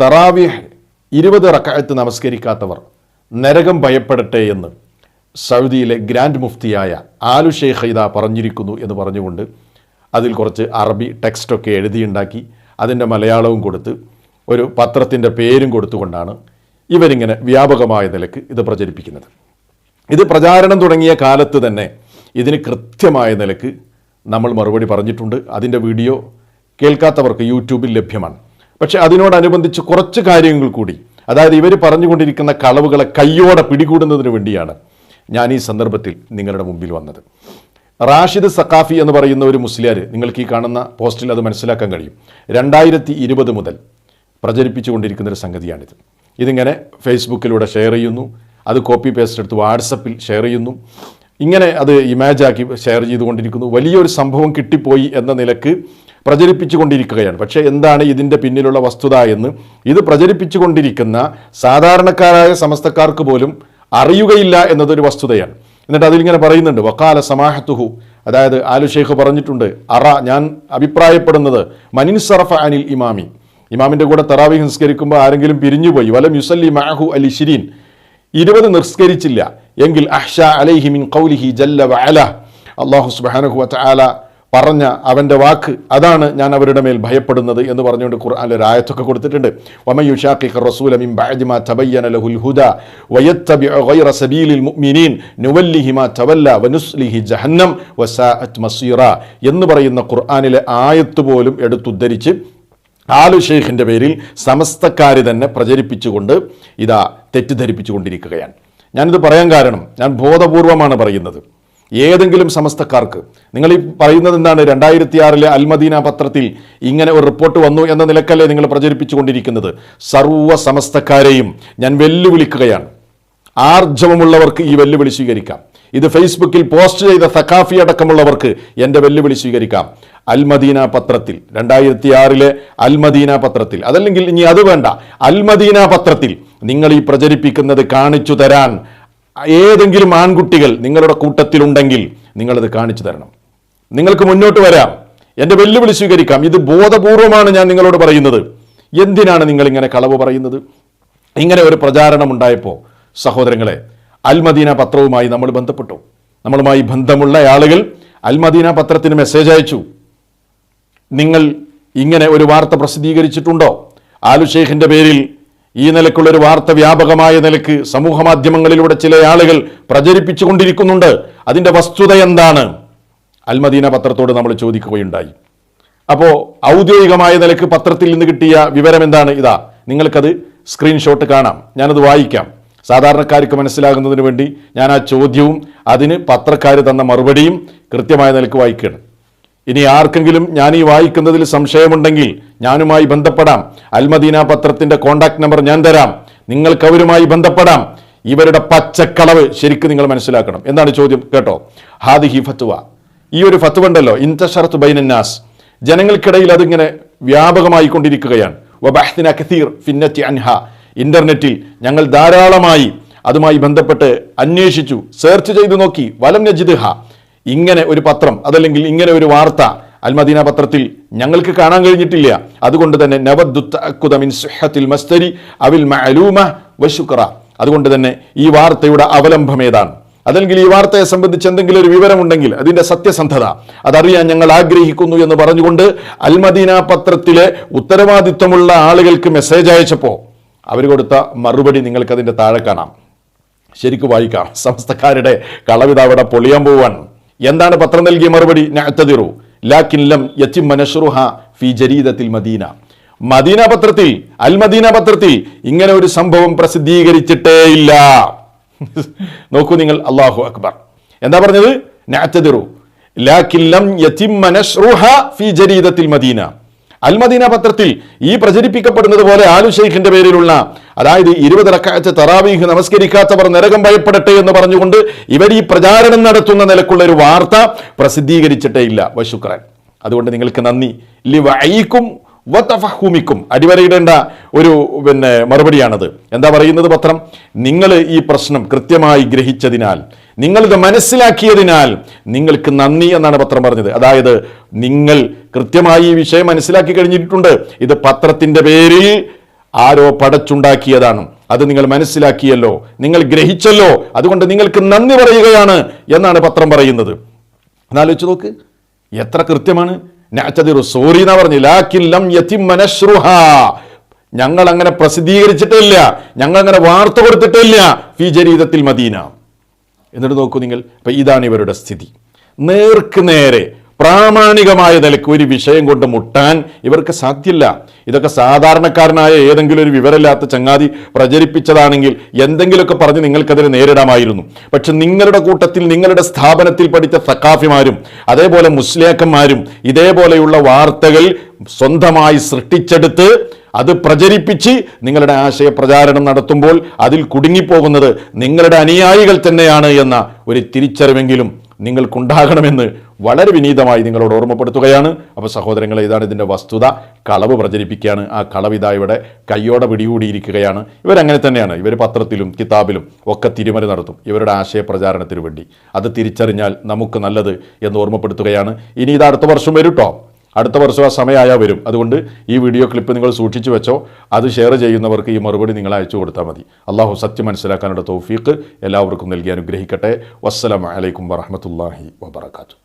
തറാവിഹ് ഇരുപത് റക്കായത്ത് നമസ്കരിക്കാത്തവർ നരകം ഭയപ്പെടട്ടെ എന്ന് സൗദിയിലെ ഗ്രാൻഡ് മുഫ്തിയായ ആലു ഷെയ്ഖ് ഹൈദ പറഞ്ഞിരിക്കുന്നു എന്ന് പറഞ്ഞുകൊണ്ട് അതിൽ കുറച്ച് അറബി ടെക്സ്റ്റൊക്കെ എഴുതിയുണ്ടാക്കി അതിന്റെ മലയാളവും കൊടുത്ത് ഒരു പത്രത്തിന്റെ പേരും കൊടുത്തുകൊണ്ടാണ് ഇവരിങ്ങനെ വ്യാപകമായ നിലയ്ക്ക് ഇത് പ്രചരിപ്പിക്കുന്നത്. ഇത് പ്രചാരണം തുടങ്ങിയ കാലത്ത് തന്നെ ഇതിന് കൃത്യമായ നിലയ്ക്ക് നമ്മൾ മറുപടി പറഞ്ഞിട്ടുണ്ട്. അതിന്റെ വീഡിയോ കേൾക്കാത്തവർക്ക് യൂട്യൂബിൽ ലഭ്യമാണ്. പക്ഷേ അതിനോടനുബന്ധിച്ച് കുറച്ച് കാര്യങ്ങൾ കൂടി. അതായത് ഇവർ പറഞ്ഞുകൊണ്ടിരിക്കുന്ന കളവുകളെ കയ്യോടെ പിടികൂടുന്നതിന് വേണ്ടിയാണ് ഞാൻ ഈ സന്ദർഭത്തിൽ നിങ്ങളുടെ മുമ്പിൽ വന്നത്. റാഷിദ് സഖാഫി എന്ന് പറയുന്ന ഒരു മുസ്ലിയാർ നിങ്ങൾക്ക് ഈ കാണുന്ന പോസ്റ്റിൽ അത് മനസ്സിലാക്കാൻ കഴിയും. രണ്ടായിരത്തി ഇരുപത് മുതൽ പ്രചരിപ്പിച്ചുകൊണ്ടിരിക്കുന്ന ഒരു സംഗതിയാണിത്. ഇതിങ്ങനെ ഫേസ്ബുക്കിലൂടെ ഷെയർ ചെയ്യുന്നു അത് കോപ്പി പേസ്റ്റ് എടുത്ത് വാട്സപ്പിൽ ഷെയർ ചെയ്യുന്നു. ഇങ്ങനെ അത് ഇമാജാക്കി ഷെയർ ചെയ്തുകൊണ്ടിരിക്കുന്നു. വലിയൊരു സംഭവം കിട്ടിപ്പോയി എന്ന നിലയ്ക്ക് പ്രചരിപ്പിച്ചുകൊണ്ടിരിക്കുകയാണ്. പക്ഷേ എന്താണ് ഇതിന്റെ പിന്നിലുള്ള വസ്തുത എന്ന് ഇത് പ്രചരിപ്പിച്ചുകൊണ്ടിരിക്കുന്ന സാധാരണക്കാരായ സമസ്തക്കാർക്ക് പോലും അറിയുകയില്ല എന്നതൊരു വസ്തുതയാണ്. എന്നിട്ട് അതിലിങ്ങനെ പറയുന്നുണ്ട് വക്കാല സമാഹത്തുഹു. അതായത് ആലു ഷെയ്ഖ് പറഞ്ഞിട്ടുണ്ട് അറ ഞാൻ അഭിപ്രായപ്പെടുന്നത് മനിൻ സറഫ അനിൽ ഇമാമി. ഇമാമിന്റെ കൂടെ തറാവി നിസ്കരിക്കുമ്പോൾ ആരെങ്കിലും പിരിഞ്ഞുപോയി വലം യുസല്ലി മാഹു അലി ഷിരീൻ ഇരുപത് നിസ്കരിച്ചില്ല. എങ്കിൽ അഹ്ഷ അലൈഹിമിൻ കൗലിഹി ജല്ല വഅല. അള്ളാഹു സുബ്ഹാനഹു വതആല പറഞ്ഞ അവന്റെ വാക്ക് അതാണ് ഞാൻ അവരുടെ മേൽ ഭയപ്പെടുന്നത് എന്ന് പറഞ്ഞുകൊണ്ട് ഖുർആനിൽ ഒരു ആയത്തൊക്കെ കൊടുത്തിട്ടുണ്ട്. വമൻ യുശാഖിഖ റസൂല മിൻ ബഅദി മാ തബയ്യന ലഹുൽ ഹുദ വയത്തബിഉ ഗൈറ സബീലിൽ മുഅ്മിനീൻ നുവല്ലിഹി മാ തവല്ല വനുസ്ലിഹി ജഹന്നം വസാഅത് മസീറ എന്ന് പറയുന്ന ഖുർആാനിലെ ആയത്ത് പോലും എടുത്തുദ്ധരിച്ച് ആലു ഷെയ്ഖിന്റെ പേരിൽ സമസ്തക്കാർ തന്നെ പ്രചരിപ്പിച്ചുകൊണ്ട് ഇതാ തെറ്റിദ്ധരിപ്പിച്ചുകൊണ്ടിരിക്കുകയാണ്. ഞാനിത് പറയാൻ കാരണം ഞാൻ ബോധപൂർവമാണ് പറയുന്നത്. ഏതെങ്കിലും സമസ്തക്കാർക്ക്. നിങ്ങൾ ഈ പറയുന്നത് എന്താണ്? രണ്ടായിരത്തി ആറിലെ അൽമദീന പത്രത്തിൽ ഇങ്ങനെ ഒരു റിപ്പോർട്ട് വന്നു എന്ന നിലക്കല്ലേ നിങ്ങൾ പ്രചരിപ്പിച്ചുകൊണ്ടിരിക്കുന്നത്. സർവ സമസ്തക്കാരെയും ഞാൻ വെല്ലുവിളിക്കുകയാണ്. ആർജവമുള്ളവർക്ക് ഈ വെല്ലുവിളി സ്വീകരിക്കാം. ഇത് ഫേസ്ബുക്കിൽ പോസ്റ്റ് ചെയ്ത സഖാഫി അടക്കമുള്ളവർക്ക് എന്റെ വെല്ലുവിളി സ്വീകരിക്കാം. അൽമദീന പത്രത്തിൽ രണ്ടായിരത്തി ആറിലെ അൽമദീന പത്രത്തിൽ. അതല്ലെങ്കിൽ ഇനി അത് വേണ്ട. അൽമദീന പത്രത്തിൽ നിങ്ങൾ ഈ പ്രചരിപ്പിക്കുന്നത് കാണിച്ചു തരാൻ ഏതെങ്കിലും ആൺകുട്ടികൾ നിങ്ങളുടെ കൂട്ടത്തിലുണ്ടെങ്കിൽ നിങ്ങളത് കാണിച്ചു തരണം. നിങ്ങൾക്ക് മുന്നോട്ട് വരാം. എന്റെ വെല്ലുവിളി സ്വീകരിക്കാം. ഇത് ബോധപൂർവമാണ് ഞാൻ നിങ്ങളോട് പറയുന്നത്. എന്തിനാണ് നിങ്ങൾ ഇങ്ങനെ കളവ് പറയുന്നത്? ഇങ്ങനെ ഒരു പ്രചാരണം ഉണ്ടായപ്പോൾ സഹോദരങ്ങളെ അൽമദീന പത്രവുമായി നമ്മൾ ബന്ധപ്പെട്ടു. നമ്മളുമായി ബന്ധമുള്ള ആളുകൾ അൽമദീന പത്രത്തിന് മെസ്സേജ് അയച്ചു. നിങ്ങൾ ഇങ്ങനെ ഒരു വാർത്ത പ്രസിദ്ധീകരിച്ചിട്ടുണ്ടോ? ആലു പേരിൽ ഈ നിലക്കുള്ളൊരു വാർത്ത വ്യാപകമായ നിലയ്ക്ക് സമൂഹ മാധ്യമങ്ങളിലൂടെ ചില ആളുകൾ പ്രചരിപ്പിച്ചുകൊണ്ടിരിക്കുന്നുണ്ട്. അതിന്റെ വസ്തുത എന്താണ്? അൽമദീന പത്രത്തോട് നമ്മൾ ചോദിക്കുകയുണ്ടായി. അപ്പോൾ ഔദ്യോഗികമായ നിലയ്ക്ക് പത്രത്തിൽ നിന്ന് കിട്ടിയ വിവരം എന്താണ്? ഇതാ നിങ്ങൾക്കത് സ്ക്രീൻഷോട്ട് കാണാം. ഞാനത് വായിക്കാം. സാധാരണക്കാർക്ക് മനസ്സിലാകുന്നതിന് വേണ്ടി ഞാൻ ആ ചോദ്യവും അതിന് പത്രക്കാർ തന്ന മറുപടിയും കൃത്യമായ നിലയ്ക്ക് വായിക്കുകയാണ്. ഇനി ആർക്കെങ്കിലും ഞാൻ ഈ വായിക്കുന്നതിൽ സംശയമുണ്ടെങ്കിൽ ഞാനുമായി ബന്ധപ്പെടാം. അൽമദീന പത്രത്തിന്റെ കോണ്ടാക്ട് നമ്പർ ഞാൻ തരാം. നിങ്ങൾക്ക് അവരുമായി ബന്ധപ്പെടാം. ഇവരുടെ പച്ചക്കളവ് ശരിക്കും നിങ്ങൾ മനസ്സിലാക്കണം. എന്താണ് ചോദ്യം? കേട്ടോ. ഹാദി ഹി ഫത്വ. ഈ ഒരു ഫത്വ ഉണ്ടല്ലോ. ഇൻതഷറത്ത് ബൈനന്നാസ്. ജനങ്ങൾക്കിടയിൽ അതിങ്ങനെ വ്യാപകമായി കൊണ്ടിരിക്കുകയാണ് കസീർ ഇന്റർനെറ്റിൽ ഞങ്ങൾ ധാരാളമായി അതുമായി ബന്ധപ്പെട്ട് അന്വേഷിച്ചു. സെർച്ച് ചെയ്തു നോക്കി. വലം നജിദ്ഹ. ഇങ്ങനെ ഒരു പത്രം അതല്ലെങ്കിൽ ഇങ്ങനെ ഒരു വാർത്ത അൽമദീന പത്രത്തിൽ ഞങ്ങൾക്ക് കാണാൻ കഴിഞ്ഞിട്ടില്ല. അതുകൊണ്ട് തന്നെ നവദ്ദുത്തഅക്കുദ മിൻ സുഹത്തിൽ മസ്തരി അവിൽ മഅലൂമ വശുക്ര അതുകൊണ്ട് തന്നെ ഈ വാർത്തയുടെ അവലംബം ഏതാണ്? അതല്ലെങ്കിൽ ഈ വാർത്തയെ സംബന്ധിച്ച് എന്തെങ്കിലും ഒരു വിവരമുണ്ടെങ്കിൽ അതിന്റെ സത്യസന്ധത അതറിയാൻ ഞങ്ങൾ ആഗ്രഹിക്കുന്നു എന്ന് പറഞ്ഞുകൊണ്ട് അൽമദീന പത്രത്തിലെ ഉത്തരവാദിത്വമുള്ള ആളുകൾക്ക് മെസ്സേജ് അയച്ചപ്പോൾ അവർ കൊടുത്ത മറുപടി നിങ്ങൾക്ക് അതിന്റെ താഴെ കാണാം. ശരിക്കും വായിക്കാം. സംസ്ഥക്കാരുടെ കളവിത അവിടെ പൊളിയാൻ പോവാണ് എന്താണ് പത്രം നൽകിയ മറുപടി? ഞാത്തതിറു ലാക്കിൻ ലം യത്തിമ്മ മനഷറുഹ ഫി ജരീദത്തിൽ മദീന. മദീന പത്രത്തിൽ അൽ മദീന പത്രത്തിൽ ഇങ്ങനെ ഒരു സംഭവം പ്രസിദ്ധീകരിച്ചിട്ടേ ഇല്ല നോക്കൂ നിങ്ങൾ അള്ളാഹു അക്ബർ. എന്താ പറഞ്ഞത്? നഅ്തദിറു. ലാക്കിൻ ലം നശ്റുഹ ഫി ജരീദത്തിൽ മദീന. അൽമദീന പത്രത്തിൽ ഈ പ്രചരിപ്പിക്കപ്പെടുന്നത് പോലെ ആലു ഷെയ്ഖിന്റെ പേരിലുള്ള അതായത് ഇരുപത് റക്കാഴ്ച തറാവീഹ് നമസ്കരിക്കാത്തവർ നരകം ഭയപ്പെടട്ടെ എന്ന് പറഞ്ഞുകൊണ്ട് ഇവർ ഈ പ്രചാരണം നടത്തുന്ന നിലക്കുള്ള ഒരു വാർത്ത പ്രസിദ്ധീകരിച്ചിട്ടേ ഇല്ല. വശുക്രൻ. അതുകൊണ്ട് നിങ്ങൾക്ക് നന്ദി. ലിവൈക്കും വത്തഫഹൂമിക്കും അടിവരയിടേണ്ട ഒരു പിന്നെ മറുപടിയാണത്. എന്താ പറയുന്നത് പത്രം? നിങ്ങൾ ഈ പ്രശ്നം കൃത്യമായി ഗ്രഹിച്ചതിനാൽ നിങ്ങളിത് മനസ്സിലാക്കിയതിനാൽ നിങ്ങൾക്ക് നന്ദി എന്നാണ് പത്രം പറഞ്ഞത്. അതായത് നിങ്ങൾ കൃത്യമായി ഈ വിഷയം മനസ്സിലാക്കി കഴിഞ്ഞിട്ടുണ്ട്. ഇത് പത്രത്തിന്റെ പേരിൽ ആരോ പടച്ചുണ്ടാക്കിയതാണ്. അത് നിങ്ങൾ മനസ്സിലാക്കിയല്ലോ. നിങ്ങൾ ഗ്രഹിച്ചല്ലോ. അതുകൊണ്ട് നിങ്ങൾക്ക് നന്ദി പറയുകയാണ് എന്നാണ് പത്രം പറയുന്നത്. എന്നാലോചിച്ച് നോക്ക്. എത്ര കൃത്യമാണ്? സോറി എന്നാ പറഞ്ഞു ഞങ്ങൾ അങ്ങനെ പ്രസിദ്ധീകരിച്ചിട്ടില്ല. ഞങ്ങൾ അങ്ങനെ വാർത്ത കൊടുത്തിട്ടില്ല. ഫി ജരീതത്തിൽ മദീന. എന്നിട്ട് നോക്കൂ നിങ്ങൾ. ഇതാണ് ഇവരുടെ സ്ഥിതി. നേർക്ക് നേരെ പ്രാമാണികമായ നിലയ്ക്ക് ഒരു വിഷയം കൊണ്ട് മുട്ടാൻ ഇവർക്ക് സാധ്യല്ല. ഇതൊക്കെ സാധാരണക്കാരനായ ഏതെങ്കിലും ഒരു വിവരമില്ലാത്ത ചങ്ങാതി പ്രചരിപ്പിച്ചതാണെങ്കിൽ എന്തെങ്കിലുമൊക്കെ പറഞ്ഞ് നിങ്ങൾക്കതിനെ നേരിടാമായിരുന്നു. പക്ഷെ നിങ്ങളുടെ കൂട്ടത്തിൽ നിങ്ങളുടെ സ്ഥാപനത്തിൽ പഠിച്ച സക്കാഫിമാരും അതേപോലെ മുസ്ലിയാക്കന്മാരും ഇതേപോലെയുള്ള വാർത്തകൾ സ്വന്തമായി സൃഷ്ടിച്ചെടുത്ത് അത് പ്രചരിപ്പിച്ച് നിങ്ങളുടെ ആശയ പ്രചാരണം നടത്തുമ്പോൾ അതിൽ കുടുങ്ങിപ്പോകുന്നത് നിങ്ങളുടെ അനുയായികൾ തന്നെയാണ് എന്ന ഒരു തിരിച്ചറിവെങ്കിലും നിങ്ങൾക്കുണ്ടാകണമെന്ന് വളരെ വിനീതമായി നിങ്ങളോട് ഓർമ്മപ്പെടുത്തുകയാണ്. അപ്പോൾ സഹോദരങ്ങളെ ഇതാണ് ഇതിന്റെ വസ്തുത. കളവ് പ്രചരിപ്പിക്കുകയാണ്. ആ കളവ് ഇതാ ഇവിടെ കയ്യോടെ പിടികൂടിയിരിക്കുകയാണ്. ഇവരങ്ങനെ തന്നെയാണ്. ഇവർ പത്രത്തിലും കിതാബിലും ഒക്കെ തിരുമറി നടത്തും. ഇവരുടെ ആശയ പ്രചാരണത്തിനു വേണ്ടി. അത് തിരിച്ചറിഞ്ഞാൽ നമുക്ക് നല്ലത് എന്ന് ഓർമ്മപ്പെടുത്തുകയാണ്. ഇനി ഇത് അടുത്ത വർഷം വരും കേട്ടോ അടുത്ത വർഷം ആ സമയമായാൽ വരും. അതുകൊണ്ട് ഈ വീഡിയോ ക്ലിപ്പ് നിങ്ങൾ സൂക്ഷിച്ചു വെച്ചോ. അത് ഷെയർ ചെയ്യുന്നവർക്ക് ഈ മറുപടി നിങ്ങൾ അയച്ചു കൊടുത്താൽ മതി. അള്ളാഹു സത്യം മനസ്സിലാക്കാനുള്ള തൗഫീഖ് എല്ലാവർക്കും നൽകി അനുഗ്രഹിക്കട്ടെ. വസ്സലാം അലൈക്കും വറഹമത്തല്ലാഹി വബർക്കാത്തു